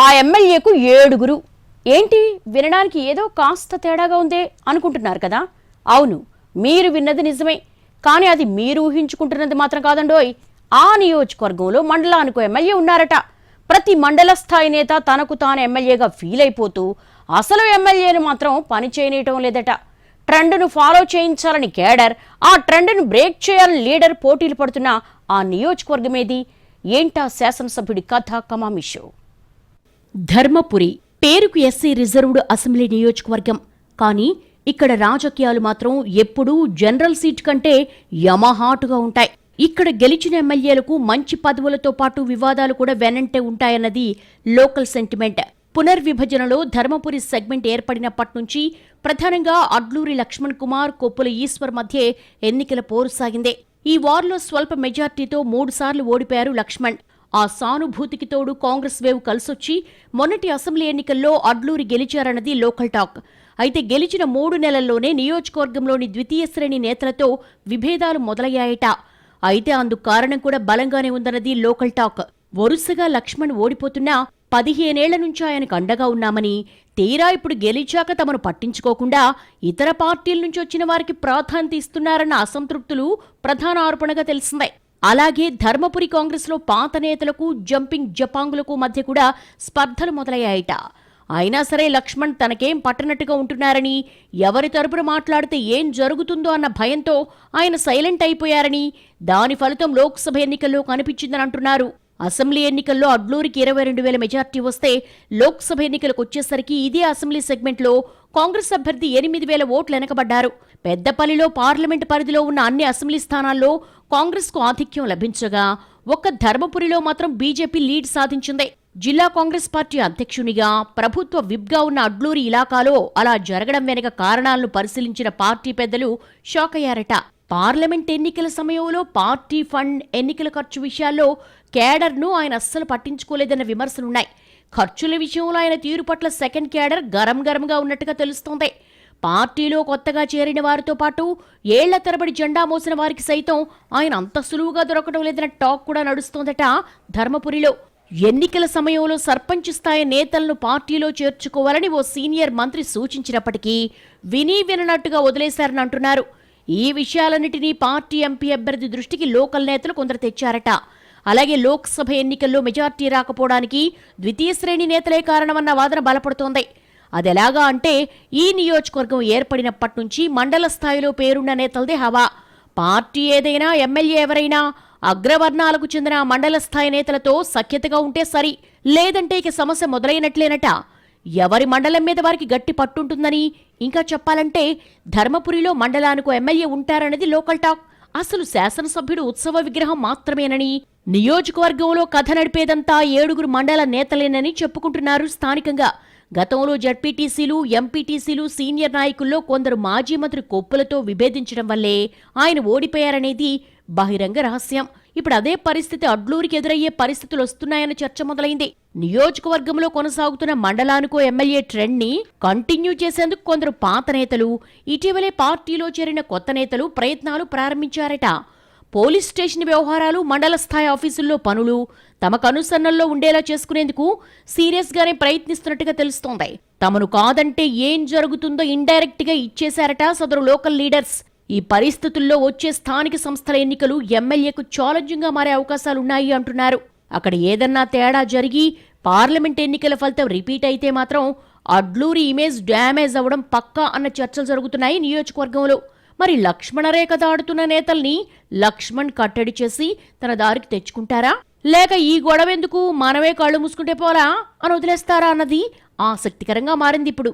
ఆ ఎమ్మెల్యేకు ఏడుగురు. ఏంటి? వినడానికి ఏదో కాస్త తేడాగా ఉందే అనుకుంటున్నారు కదా? అవును మీరు విన్నది నిజమే. కానీ అది మీరు ఊహించుకుంటున్నది మాత్రం కాదండోయ్. ఆ నియోజకవర్గంలో మండలానికి ఎమ్మెల్యే ఉన్నారట. ప్రతి మండల స్థాయి నేత తనకు తాను ఎమ్మెల్యేగా ఫీల్ అయిపోతూ అసలు ఎమ్మెల్యేను మాత్రం పని చేయనీయటం లేదట. ట్రెండ్ను ఫాలో చేయించాలని కేడర్ ఆ ట్రెండ్ను బ్రేక్ చేయాలని లీడర్ పోటీలు పడుతున్న ఆ నియోజకవర్గమేది? ఏంటా శాసనసభ్యుడి కథ కమామిషో? ధర్మపురి. పేరుకు ఎస్సీ రిజర్వ్డ్ అసెంబ్లీ నియోజకవర్గం. కానీ ఇక్కడ రాజకీయాలు మాత్రం ఎప్పుడూ జనరల్ సీట్ కంటే యమహాటుగా ఉంటాయి. ఇక్కడ గెలిచిన ఎమ్మెల్యేలకు మంచి పదవులతో పాటు వివాదాలు కూడా వెనంటే ఉంటాయన్నది లోకల్ సెంటిమెంట్. పునర్విభజనలో ధర్మపురి సెగ్మెంట్ ఏర్పడినప్పటి నుంచి ప్రధానంగా అడ్లూరి లక్ష్మణ్ కుమార్ కొప్పుల ఈశ్వర్ మధ్య ఎన్నికల పోరు సాగిందే. ఈ వార్లో స్వల్ప మెజార్టీతో మూడుసార్లు ఓడిపోయారు లక్ష్మణ్. ఆ సానుభూతికి తోడు కాంగ్రెస్ వేవ్ కలిసొచ్చి మొన్నటి అసెంబ్లీ ఎన్నికల్లో అడ్లూరి గెలిచారన్నది లోకల్ టాక్. అయితే గెలిచిన మూడు నెలల్లోనే నియోజకవర్గంలోని ద్వితీయ శ్రేణి నేతలతో విభేదాలు మొదలయ్యాయట. అయితే అందుకు కారణం కూడా బలంగానే ఉందన్నది లోకల్ టాక్. వరుసగా లక్ష్మణ్ ఓడిపోతున్నా పదిహేనేళ్ళ నుంచి ఆయనకు అండగా ఉన్నామని తీరా ఇప్పుడు గెలిచాక తమను పట్టించుకోకుండా ఇతర పార్టీల నుంచి వచ్చిన వారికి ప్రాధాన్యత ఇస్తున్నారన్న అసంతృప్తులు ప్రధాన ఆరోపణగా తెలిసిందే. అలాగే ధర్మపురి కాంగ్రెస్లో పాత నేతలకు జంపింగ్ జపాంగులకు మధ్య కూడా స్పర్ధలు మొదలయ్యాయట. అయినా సరే లక్ష్మణ్ తనకేం పట్టనట్టుగా ఉంటున్నారని ఎవరి తరపున మాట్లాడితే ఏం జరుగుతుందో అన్న భయంతో ఆయన సైలెంట్ అయిపోయారని దాని ఫలితం లోక్సభ ఎన్నికల్లో కనిపించిందని అంటున్నారు. అసెంబ్లీ ఎన్నికల్లో అడ్లూరికి ఇరవై రెండు వేల మెజార్టీ వస్తే లోక్సభ ఎన్నికలకు వచ్చేసరికి ఇదే అసెంబ్లీ సెగ్మెంట్లో కాంగ్రెస్ అభ్యర్థి ఎనిమిది వేల ఓట్లు వెనకబడ్డారు. పెద్దపల్లిలో పార్లమెంటు పరిధిలో ఉన్న అన్ని అసెంబ్లీ స్థానాల్లో కాంగ్రెస్కు ఆధిక్యం లభించగా ఒక్క ధర్మపురిలో మాత్రం బీజేపీ లీడ్ సాధించింది. జిల్లా కాంగ్రెస్ పార్టీ అధ్యక్షునిగా ప్రభుత్వ విప్గా ఉన్న అడ్లూరి ఇలాకాలో అలా జరగడం వెనుక కారణాలను పరిశీలించిన పార్టీ పెద్దలు షాక్ అయ్యారట. పార్లమెంట్ ఎన్నికల సమయంలో పార్టీ ఫండ్ ఎన్నికల ఖర్చు విషయాల్లో కేడర్ను ఆయన అస్సలు పట్టించుకోలేదన్న విమర్శలున్నాయి. ఖర్చుల విషయంలో ఆయన తీరు పట్ల సెకండ్ కేడర్ గరం గరంగా ఉన్నట్టుగా తెలుస్తోంది. పార్టీలో కొత్తగా చేరిన వారితో పాటు ఏళ్ళ తరబడి జెండా మోసిన వారికి సైతం ఆయన అంత సులువుగా దొరకడం లేదన్న టాక్ కూడా నడుస్తోందట ధర్మపురిలో. ఎన్నికల సమయంలో సర్పంచ్ స్థాయి నేతలను పార్టీలో చేర్చుకోవాలని ఓ సీనియర్ మంత్రి సూచించినప్పటికీ విని విననట్టుగా వదిలేశారని అంటున్నారు. ఈ విషయాలన్నిటినీ పార్టీ ఎంపీ అభ్యర్థి దృష్టికి లోకల్ నేతలు కొందరు తెచ్చారట. అలాగే లోక్సభ ఎన్నికల్లో మెజార్టీ రాకపోవడానికి ద్వితీయ శ్రేణి నేతలే కారణమన్న వాదన బలపడుతోంది. అదెలాగా అంటే ఈ నియోజకవర్గం ఏర్పడినప్పటి నుంచి మండల స్థాయిలో పేరున్న నేతలదే హవా. పార్టీ ఏదైనా ఎమ్మెల్యే ఎవరైనా అగ్రవర్ణాలకు చెందిన ఆ మండల స్థాయి నేతలతో సఖ్యతగా ఉంటే సరి లేదంటే ఇక సమస్య మొదలైనట్లేనట. ఎవరి మండలం మీద వారికి గట్టి పట్టుంటుందని ఇంకా చెప్పాలంటే ధర్మపురిలో మండలానికి ఎమ్మెల్యే ఉంటారన్నది లోకల్ టాక్. అసలు శాసనసభ్యుడు ఉత్సవ విగ్రహం మాత్రమేనని నియోజకవర్గంలో కథ నడిపేదంతా ఏడుగురు మండల నేతలేనని చెప్పుకుంటున్నారు స్థానికంగా. గతంలో జడ్పీటీసీలు ఎంపీటీసీలు సీనియర్ నాయకుల్లో కొందరు మాజీ మంత్రి కొప్పులతో విభేదించడం వల్లే ఆయన ఓడిపోయారనేది బహిరంగ రహస్యం. ఇప్పుడు అదే పరిస్థితి అడ్లూరికి ఎదురయ్యే పరిస్థితులు వస్తున్నాయన్న చర్చ మొదలైంది. నియోజకవర్గంలో కొనసాగుతున్న మండలానికో ఎమ్మెల్యే ట్రెండ్ని కంటిన్యూ చేసేందుకు కొందరు పాత నేతలు ఇటీవలే పార్టీలో చేరిన కొత్త నేతలు ప్రయత్నాలు ప్రారంభించారట. పోలీస్ స్టేషన్ వ్యవహారాలు మండల స్థాయి ఆఫీసుల్లో పనులు తమకు అనుసరణల్లో ఉండేలా చేసుకునేందుకు సీరియస్గానే ప్రయత్నిస్తున్నట్టుగా తెలుస్తోంది. తమను కాదంటే ఏం జరుగుతుందో ఇండైరెక్ట్గా ఇచ్చేశారట సదరు లోకల్ లీడర్స్. ఈ పరిస్థితుల్లో వచ్చే స్థానిక సంస్థల ఎన్నికలు ఎమ్మెల్యేకు ఛాలెంజింగ్గా మారే అవకాశాలున్నాయి అంటున్నారు. అక్కడ ఏదన్నా తేడా జరిగి పార్లమెంట్ ఎన్నికల ఫలితం రిపీట్ అయితే మాత్రం అడ్లూరి ఇమేజ్ డ్యామేజ్ అవ్వడం పక్కా అన్న చర్చలు జరుగుతున్నాయి నియోజకవర్గంలో. మరి లక్ష్మణరేఖ దాడుతున్న నేతల్ని లక్ష్మణ్ కట్టడి చేసి తన దారికి తెచ్చుకుంటారా? లేక ఈ గొడవ ఎందుకు మనమే కళ్ళు మూసుకుంటే పోరా అని వదిలేస్తారా అన్నది ఆసక్తికరంగా మారింది ఇప్పుడు.